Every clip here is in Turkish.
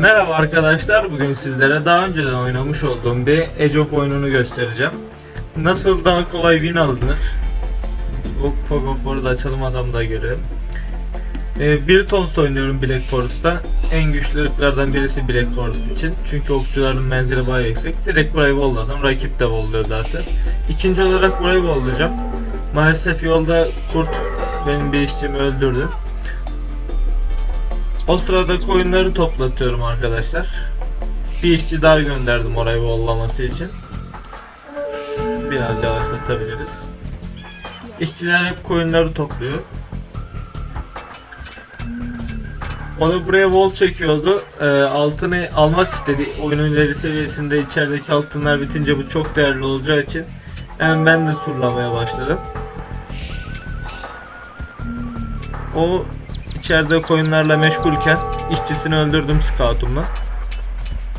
Merhaba arkadaşlar. Bugün sizlere daha önceden oynamış olduğum bir Age of oyununu göstereceğim. Nasıl daha kolay win alınır? O Fog of War'ı da açalım adam da görelim. Ee, bir tons oynuyorum Black Forest'ta. En güçlü ırklardan birisi Black Forest için. Çünkü okçuların menzili bayağı yüksek. Direkt burayı volladım. Rakip de volluyor zaten. İkinci olarak burayı vollayacağım. Maalesef yolda kurt benim bir işçimi öldürdü. O sırada koyunları toplatıyorum arkadaşlar. Bir işçi daha gönderdim orayı vollaması için. Biraz yavaşlatabiliriz. İşçiler hep koyunları topluyor. O da buraya wall çekiyordu. Ee, altını almak istedi. Oyunun ileri seviyesinde içerideki altınlar bitince bu çok değerli olacağı için hemen ben de surlamaya başladım. O içeride koyunlarla meşgulken işçisini öldürdüm scoutumla.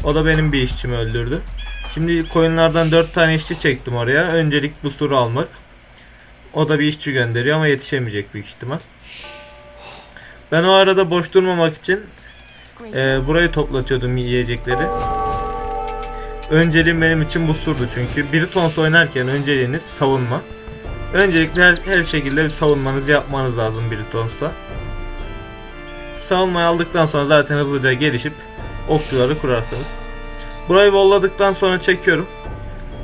O da benim bir işçimi öldürdü. Şimdi koyunlardan 4 tane işçi çektim oraya. Öncelik bu suru almak. O da bir işçi gönderiyor ama yetişemeyecek büyük ihtimal. Ben o arada boş durmamak için e, burayı toplatıyordum yiyecekleri. Önceliğim benim için bu surdu çünkü. Bir tons oynarken önceliğiniz savunma. Öncelikle her, her şekilde bir savunmanızı yapmanız lazım bir tonsla. Savunmayı aldıktan sonra zaten hızlıca gelişip okçuları kurarsınız. Burayı volladıktan sonra çekiyorum.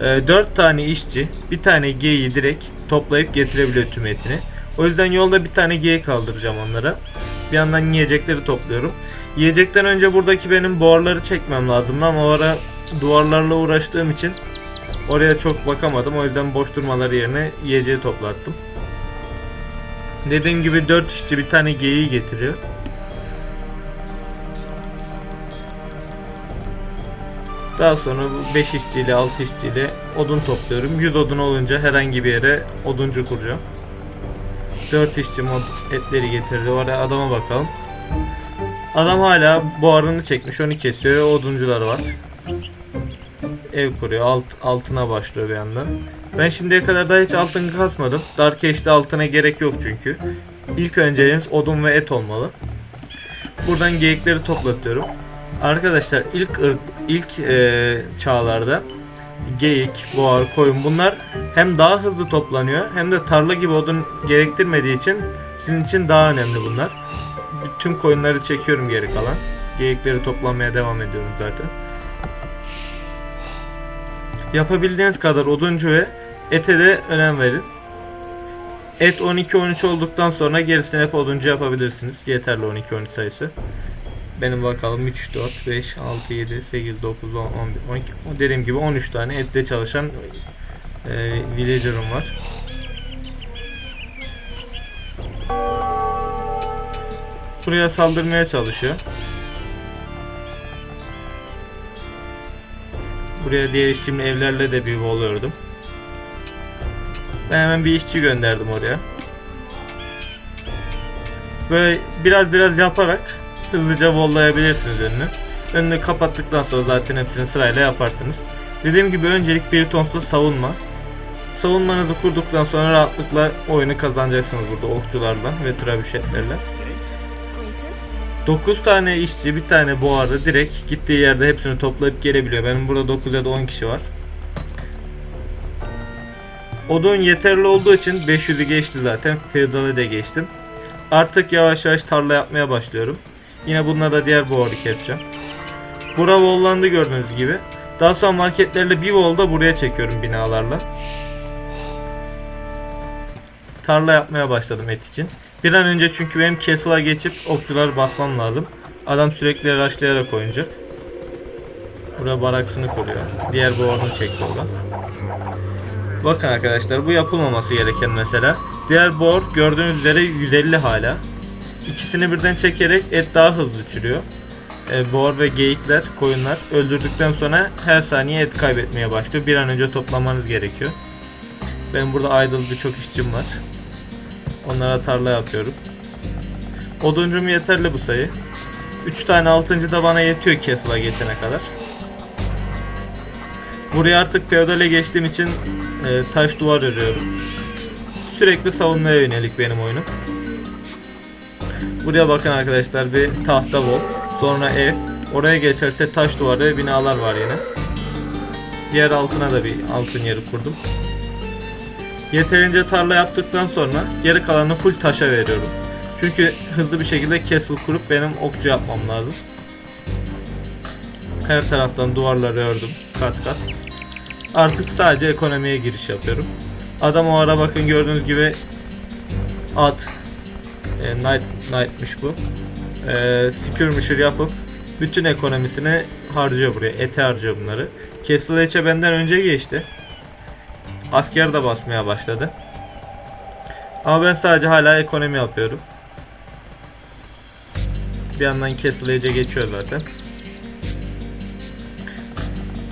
E, 4 tane işçi bir tane geyiği direkt toplayıp getirebiliyor tüm etini. O yüzden yolda bir tane geyik kaldıracağım onlara. Bir yandan yiyecekleri topluyorum. Yiyecekten önce buradaki benim boğarları çekmem lazımdı ama o ara duvarlarla uğraştığım için oraya çok bakamadım. O yüzden boş durmaları yerine yiyeceği toplattım. Dediğim gibi 4 işçi bir tane geyiği getiriyor. Daha sonra bu 5 işçiyle 6 işçiyle odun topluyorum. 100 odun olunca herhangi bir yere oduncu kuracağım. 4 işçi mod etleri getirdi. Oraya adama bakalım. Adam hala buharını çekmiş. Onu kesiyor. Oduncular var. Ev kuruyor. Alt, altına başlıyor bir yandan. Ben şimdiye kadar daha hiç altın kasmadım. Dark Age'de altına gerek yok çünkü. İlk önceliğiniz odun ve et olmalı. Buradan geyikleri toplatıyorum. Arkadaşlar ilk ırk, ilk e, çağlarda geyik, boğar, koyun bunlar hem daha hızlı toplanıyor hem de tarla gibi odun gerektirmediği için sizin için daha önemli bunlar. Tüm koyunları çekiyorum geri kalan. Geyikleri toplamaya devam ediyorum zaten. Yapabildiğiniz kadar oduncu ve ete de önem verin. Et 12-13 olduktan sonra gerisini hep oduncu yapabilirsiniz. Yeterli 12-13 sayısı. Benim bakalım 3, 4, 5, 6, 7, 8, 9, 10, 11, 12. Dediğim gibi 13 tane ette çalışan e, villager'ım var. Buraya saldırmaya çalışıyor. Buraya diğer işçimle evlerle de bir voluyordum. Ben hemen bir işçi gönderdim oraya. Böyle biraz biraz yaparak hızlıca vollayabilirsiniz önünü. Önünü kapattıktan sonra zaten hepsini sırayla yaparsınız. Dediğim gibi öncelik bir tonsla savunma. Savunmanızı kurduktan sonra rahatlıkla oyunu kazanacaksınız burada okçularla ve trabüşetlerle. 9 tane işçi, bir tane boğarı direkt gittiği yerde hepsini toplayıp gelebiliyor. Benim burada 9 ya da 10 kişi var. Odun yeterli olduğu için 500'ü geçti zaten. Feodal'ı da geçtim. Artık yavaş yavaş tarla yapmaya başlıyorum. Yine bununla da diğer boğarı keseceğim. Bura vollandı gördüğünüz gibi. Daha sonra marketlerle bir vol da buraya çekiyorum binalarla. Tarla yapmaya başladım et için. Bir an önce çünkü benim castle'a geçip okçuları basmam lazım. Adam sürekli rushlayarak oynayacak. Burada baraksını kuruyor. Diğer boğarını çekti oradan. Bakın arkadaşlar bu yapılmaması gereken mesela. Diğer boğar gördüğünüz üzere 150 hala. İkisini birden çekerek et daha hızlı uçuruyor. E, boğar ve geyikler, koyunlar öldürdükten sonra her saniye et kaybetmeye başlıyor. Bir an önce toplamanız gerekiyor. Ben burada idle birçok işçim var. Onlara tarla yapıyorum. Oduncum yeterli bu sayı. 3 tane altıncı da bana yetiyor Castle'a geçene kadar. Buraya artık feodale geçtiğim için e, taş duvar örüyorum. Sürekli savunmaya yönelik benim oyunum. Buraya bakın arkadaşlar bir tahta bol. Sonra ev. Oraya geçerse taş duvarı ve binalar var yine. Diğer altına da bir altın yeri kurdum. Yeterince tarla yaptıktan sonra geri kalanı full taşa veriyorum. Çünkü hızlı bir şekilde castle kurup benim okçu yapmam lazım. Her taraftan duvarları ördüm kat kat. Artık sadece ekonomiye giriş yapıyorum. Adam o ara bakın gördüğünüz gibi at e, Knight, Knight'mış bu. E, Skirmisher yapıp bütün ekonomisini harcıyor buraya. Ete harcıyor bunları. Castle Edge'e benden önce geçti. Asker de basmaya başladı. Ama ben sadece hala ekonomi yapıyorum. Bir yandan Castle Edge'e geçiyor zaten.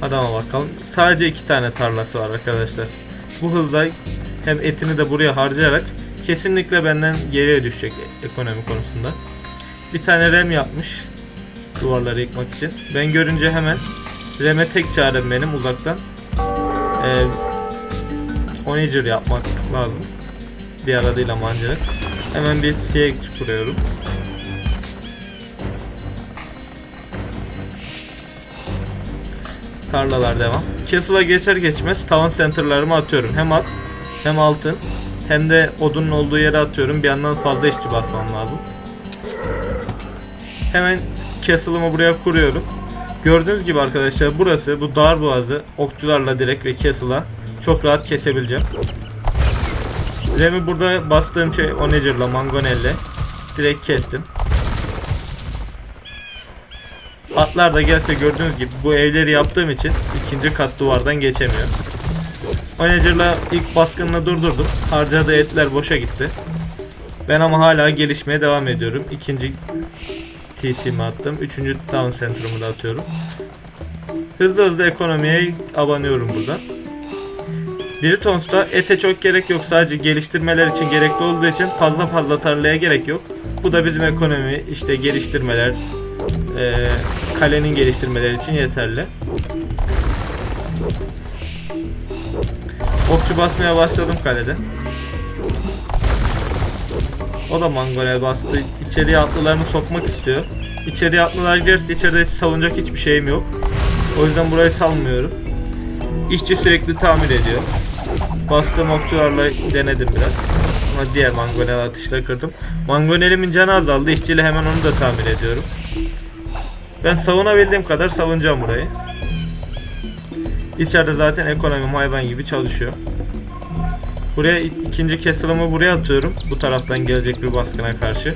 Adama bakalım. Sadece iki tane tarlası var arkadaşlar. Bu hızla hem etini de buraya harcayarak kesinlikle benden geriye düşecek ekonomi konusunda. Bir tane rem yapmış duvarları yıkmak için. Ben görünce hemen reme tek çarem benim uzaktan ee, onager yapmak lazım. Diğer adıyla mancınık. Hemen bir şey kuruyorum. Tarlalar devam. Castle'a geçer geçmez tavan center'larımı atıyorum. Hem at hem altın hem de odunun olduğu yere atıyorum. Bir yandan fazla işçi basmam lazım. Hemen castle'ımı buraya kuruyorum. Gördüğünüz gibi arkadaşlar burası bu dar boğazı okçularla direkt ve castle'a çok rahat kesebileceğim. Rem'i burada bastığım şey Onager'la Mangonel'le direkt kestim. Atlar da gelse gördüğünüz gibi bu evleri yaptığım için ikinci kat duvardan geçemiyor. Onager'la ilk baskınını durdurdum. Harcadığı etler boşa gitti. Ben ama hala gelişmeye devam ediyorum. İkinci TC'mi attım. Üçüncü Town Center'ımı da atıyorum. Hızlı hızlı ekonomiye abanıyorum buradan. Britons'ta ete çok gerek yok. Sadece geliştirmeler için gerekli olduğu için fazla fazla tarlaya gerek yok. Bu da bizim ekonomi, işte geliştirmeler, e, kalenin geliştirmeleri için yeterli. Okçu basmaya başladım kalede. O da mangonel bastı. İçeriye atlılarını sokmak istiyor. İçeriye atlılar girerse içeride savunacak hiçbir şeyim yok. O yüzden burayı salmıyorum. İşçi sürekli tamir ediyor. Bastığım okçularla denedim biraz. Ama diğer mangonel atışla kırdım. Mangonelimin canı azaldı. İşçiyle hemen onu da tamir ediyorum. Ben savunabildiğim kadar savunacağım burayı. İçeride zaten ekonomim hayvan gibi çalışıyor. Buraya ik- ikinci castle'ımı buraya atıyorum. Bu taraftan gelecek bir baskına karşı.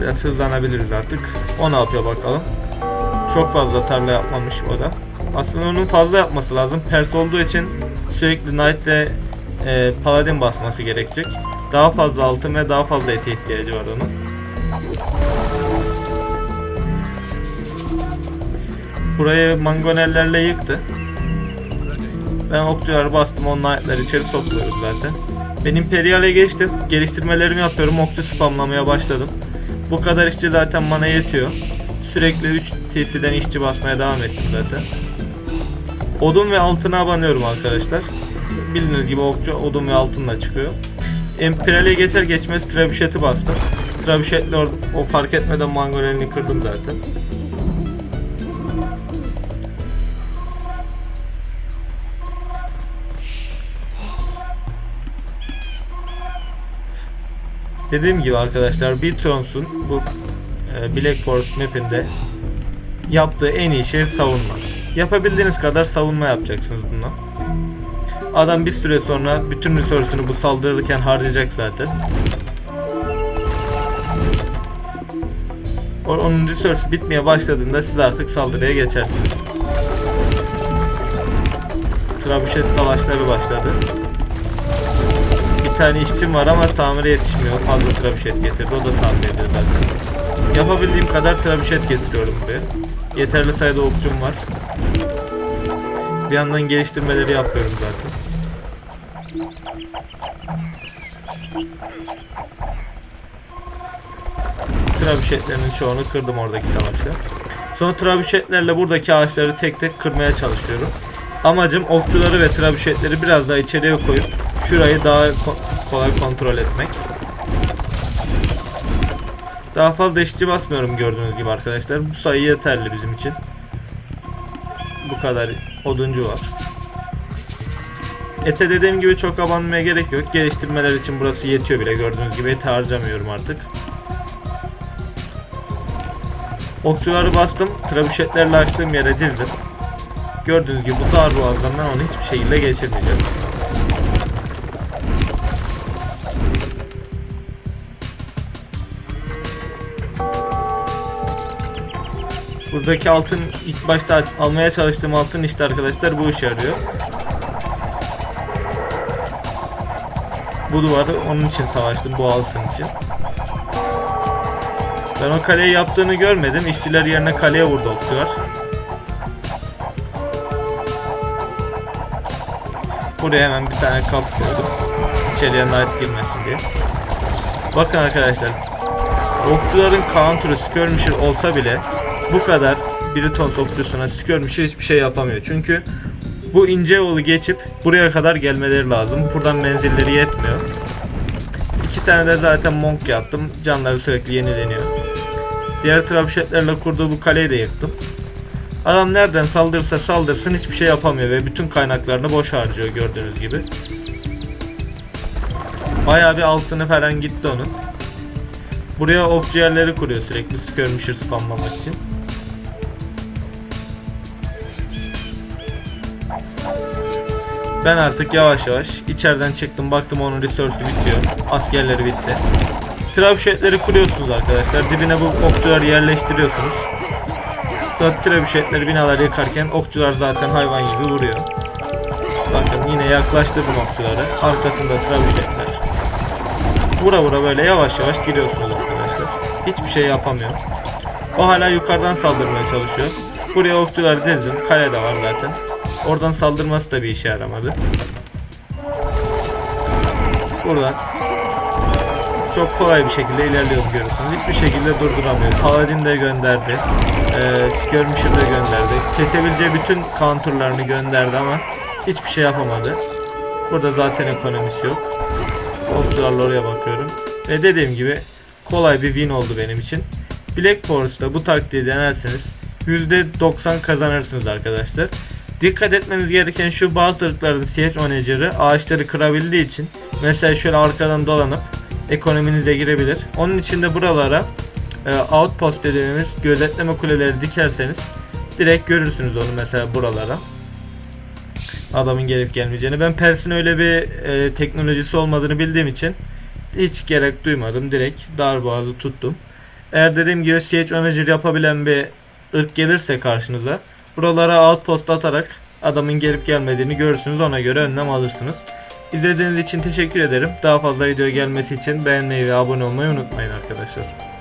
Biraz hızlanabiliriz artık. O ne yapıyor bakalım. Çok fazla tarla yapmamış o da. Aslında onun fazla yapması lazım. Pers olduğu için sürekli Knight ve e, Paladin basması gerekecek. Daha fazla altın ve daha fazla ete ihtiyacı var onun. Burayı mangonellerle yıktı. Ben okçuları bastım, onun knight'ları içeri sokmuyoruz zaten. Ben Imperial'e geçtim. Geliştirmelerimi yapıyorum. Okçu spamlamaya başladım. Bu kadar işçi zaten bana yetiyor. Sürekli 3 TC'den işçi basmaya devam ettim zaten. Odun ve altına abanıyorum arkadaşlar. Bildiğiniz gibi okçu odun ve altınla çıkıyor. Imperial'e geçer geçmez Trebuchet'i bastım. Trebuchet'le o fark etmeden Mangolelini kırdım zaten. Dediğim gibi arkadaşlar Biltrons'un bu e, Black Forest map'inde yaptığı en iyi şey savunma. Yapabildiğiniz kadar savunma yapacaksınız bundan. Adam bir süre sonra bütün resource'unu bu saldırırken harcayacak zaten. Onun resource bitmeye başladığında siz artık saldırıya geçersiniz. Trebuchet savaşları başladı. Bir tane işçim var ama tamire yetişmiyor. Fazla trebuchet getirdi. O da tamir ediyor zaten. Yapabildiğim kadar trebuchet getiriyorum buraya. Yeterli sayıda okçum var. Bir yandan geliştirmeleri yapıyorum zaten. Trebuchetlerin çoğunu kırdım oradaki savaşta. Sonra trebuchetlerle buradaki ağaçları tek tek kırmaya çalışıyorum. Amacım okçuları ve trebuchetleri biraz daha içeriye koyup şurayı daha ko- kolay kontrol etmek. Daha fazla işçi basmıyorum gördüğünüz gibi arkadaşlar. Bu sayı yeterli bizim için. Bu kadar oduncu var. Ete dediğim gibi çok abanmaya gerek yok. Geliştirmeler için burası yetiyor bile. Gördüğünüz gibi ete harcamıyorum artık. Okçuları bastım. Trebüşetlerle açtığım yere dizdim. Gördüğünüz gibi bu dar boğazdan onu hiçbir şekilde geçirmeyeceğim. Buradaki altın ilk başta almaya çalıştığım altın işte arkadaşlar bu işe yarıyor. Bu duvarı onun için savaştım bu altın için. Ben o kaleyi yaptığını görmedim. İşçiler yerine kaleye vurdu okçular. Buraya hemen bir tane kap koydum. İçeriye knight girmesin diye. Bakın arkadaşlar. Okçuların counter'ı skirmisher olsa bile bu kadar Briton okçusuna skirmisher hiçbir şey yapamıyor. Çünkü bu ince yolu geçip buraya kadar gelmeleri lazım. Buradan menzilleri yetmiyor. İki tane de zaten monk yaptım. Canları sürekli yenileniyor. Diğer trabşetlerle kurduğu bu kaleyi de yıktım. Adam nereden saldırırsa saldırsın hiçbir şey yapamıyor ve bütün kaynaklarını boş harcıyor gördüğünüz gibi. Bayağı bir altını falan gitti onun. Buraya okçu yerleri kuruyor sürekli skirmisher spamlamak için. Ben artık yavaş yavaş içeriden çıktım baktım onun resource'u bitiyor. Askerleri bitti. Trebüşetleri kuruyorsunuz arkadaşlar. Dibine bu okçuları yerleştiriyorsunuz. Dört trebüşetleri binalar yıkarken okçular zaten hayvan gibi vuruyor. Bakın yine yaklaştırdım okçuları. Arkasında trebüşetler. Vura vura böyle yavaş yavaş giriyorsunuz arkadaşlar. Hiçbir şey yapamıyor. O hala yukarıdan saldırmaya çalışıyor. Buraya okçuları dizdim. Kale de var zaten. Oradan saldırması da bir işe yaramadı. Buradan çok kolay bir şekilde ilerliyor görüyorsunuz. Hiçbir şekilde durduramıyor. Paladin de gönderdi. Ee, Skirmisher de gönderdi. Kesebileceği bütün counterlarını gönderdi ama hiçbir şey yapamadı. Burada zaten ekonomisi yok. Okçularla oraya bakıyorum. Ve dediğim gibi kolay bir win oldu benim için. Black Forest'ta bu taktiği denerseniz %90 kazanırsınız arkadaşlar. Dikkat etmeniz gereken şu bazı ırkların siege onager'ı ağaçları kırabildiği için mesela şöyle arkadan dolanıp ekonominize girebilir. Onun için de buralara e, outpost dediğimiz gözetleme kuleleri dikerseniz direkt görürsünüz onu mesela buralara. Adamın gelip gelmeyeceğini. Ben Pers'in öyle bir e, teknolojisi olmadığını bildiğim için hiç gerek duymadım. Direkt darboğazı tuttum. Eğer dediğim gibi siege onager yapabilen bir ırk gelirse karşınıza buralara outpost atarak adamın gelip gelmediğini görürsünüz. Ona göre önlem alırsınız. İzlediğiniz için teşekkür ederim. Daha fazla video gelmesi için beğenmeyi ve abone olmayı unutmayın arkadaşlar.